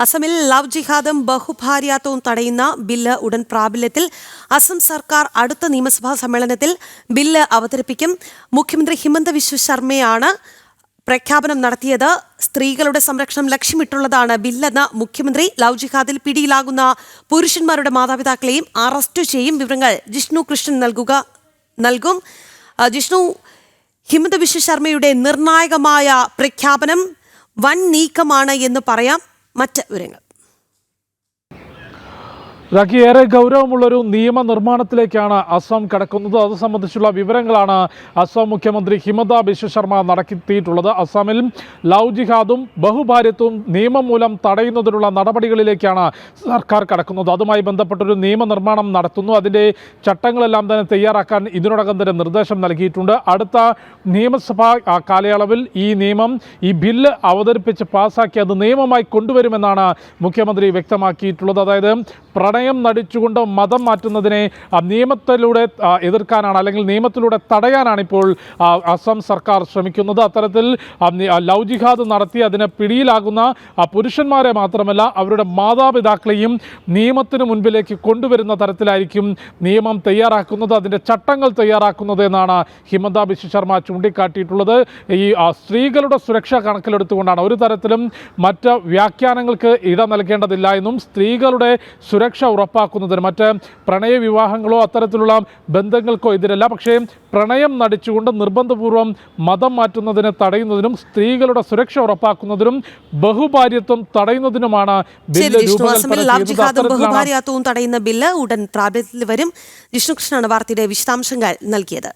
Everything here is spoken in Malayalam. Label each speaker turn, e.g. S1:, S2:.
S1: അസമിൽ ലവ് ജിഹാദും ബഹുഭാര്യാത്വവും തടയുന്ന ബില്ല് ഉടൻ പ്രാബല്യത്തിൽ അസം സർക്കാർ അടുത്ത നിയമസഭാ സമ്മേളനത്തിൽ ബില്ല് അവതരിപ്പിക്കും. മുഖ്യമന്ത്രി ഹിമന്ത വിശ്വ ശർമ്മയാണ് പ്രഖ്യാപനം നടത്തിയത്. സ്ത്രീകളുടെ സംരക്ഷണം ലക്ഷ്യമിട്ടുള്ളതാണ് ബില്ലെന്ന് മുഖ്യമന്ത്രി ലവ് ജിഹാദിൽ പിടിയിലാകുന്ന പുരുഷന്മാരുടെ മാതാപിതാക്കളെയും അറസ്റ്റ് ചെയ്യും. വിവരങ്ങൾ ജിഷ്ണു കൃഷ്ണൻ നൽകുക നൽകും. ജിഷ്ണു ഹിമന്ത വിശ്വ ശർമ്മയുടെ നിർണായകമായ പ്രഖ്യാപനം വൻ നീക്കമാണ് എന്ന് പറയാം. മറ്റ് വിവരങ്ങൾ.
S2: രാഖി ഏറെ ഗൗരവമുള്ളൊരു നിയമനിർമ്മാണത്തിലേക്കാണ് അസം കടക്കുന്നത്. അത് സംബന്ധിച്ചുള്ള വിവരങ്ങളാണ് അസം മുഖ്യമന്ത്രി ഹിമത ബിശ്വ ശർമ്മ നടത്തിയിട്ടുള്ളത്. അസാമിൽ ലവ് ജിഹാദും ബഹുഭാര്യത്വവും നിയമം മൂലം തടയുന്നതിനുള്ള നടപടികളിലേക്കാണ് സർക്കാർ കടക്കുന്നത്. അതുമായി ബന്ധപ്പെട്ടൊരു നിയമനിർമ്മാണം നടത്തുന്നു. അതിന്റെ ചട്ടങ്ങളെല്ലാം തന്നെ തയ്യാറാക്കാൻ ഇതിനോടകം തന്നെ നിർദ്ദേശം നൽകിയിട്ടുണ്ട്. അടുത്ത നിയമസഭാ കാലയളവിൽ ഈ നിയമം ഈ ബില്ല് അവതരിപ്പിച്ച് പാസ്സാക്കി അത് നിയമമായി കൊണ്ടുവരുമെന്നാണ് മുഖ്യമന്ത്രി വ്യക്തമാക്കിയിട്ടുള്ളത്. അതായത് പ്രണയം നടിച്ചുകൊണ്ട് മതം മാറ്റുന്നതിനെ നിയമത്തിലൂടെ എതിർക്കാനാണ് അല്ലെങ്കിൽ നിയമത്തിലൂടെ തടയാനാണ് ഇപ്പോൾ അസം സർക്കാർ ശ്രമിക്കുന്നത്. അത്തരത്തിൽ ലവ് ജിഹാദ് നടത്തി അതിന് പിടിയിലാകുന്ന പുരുഷന്മാരെ മാത്രമല്ല അവരുടെ മാതാപിതാക്കളെയും നിയമത്തിന് മുൻപിലേക്ക് കൊണ്ടുവരുന്ന തരത്തിലായിരിക്കും നിയമം തയ്യാറാക്കുന്നത്. അതിന്റെ ചട്ടങ്ങൾ തയ്യാറാക്കുന്നത് എന്നാണ് ഹിമന്ത ബിശ്വ ശർമ്മ ചൂണ്ടിക്കാട്ടിയിട്ടുള്ളത്. ഈ സ്ത്രീകളുടെ സുരക്ഷ കണക്കിലെടുത്തുകൊണ്ടാണ്. ഒരു തരത്തിലും മറ്റ് വ്യാഖ്യാനങ്ങൾക്ക് ഇട നൽകേണ്ടതില്ല എന്നും സ്ത്രീകളുടെ സുരക്ഷ ഉറപ്പാക്കുന്നതിന് മറ്റ് പ്രണയ വിവാഹങ്ങളോ അത്തരത്തിലുള്ള ബന്ധങ്ങൾക്കോ എതിരല്ല. പക്ഷേ പ്രണയം നടിച്ചുകൊണ്ട് നിർബന്ധപൂർവം മതം മാറ്റുന്നതിനെ തടയുന്നതിനും സ്ത്രീകളുടെ സുരക്ഷ ഉറപ്പാക്കുന്നതിനും ബഹുഭാര്യത്വം തടയുന്നതിനുമാണ് ബില്ല്
S1: ബഹുഭാര്യാത്വവും തടയുന്ന ബില്ല് ഉടൻ പ്രാബല്യത്തിൽ വരും. വിഷ്ണുകൃഷ്ണനാണ് വാർത്തയുടെ വിശദാംശങ്ങൾ നൽകിയത്.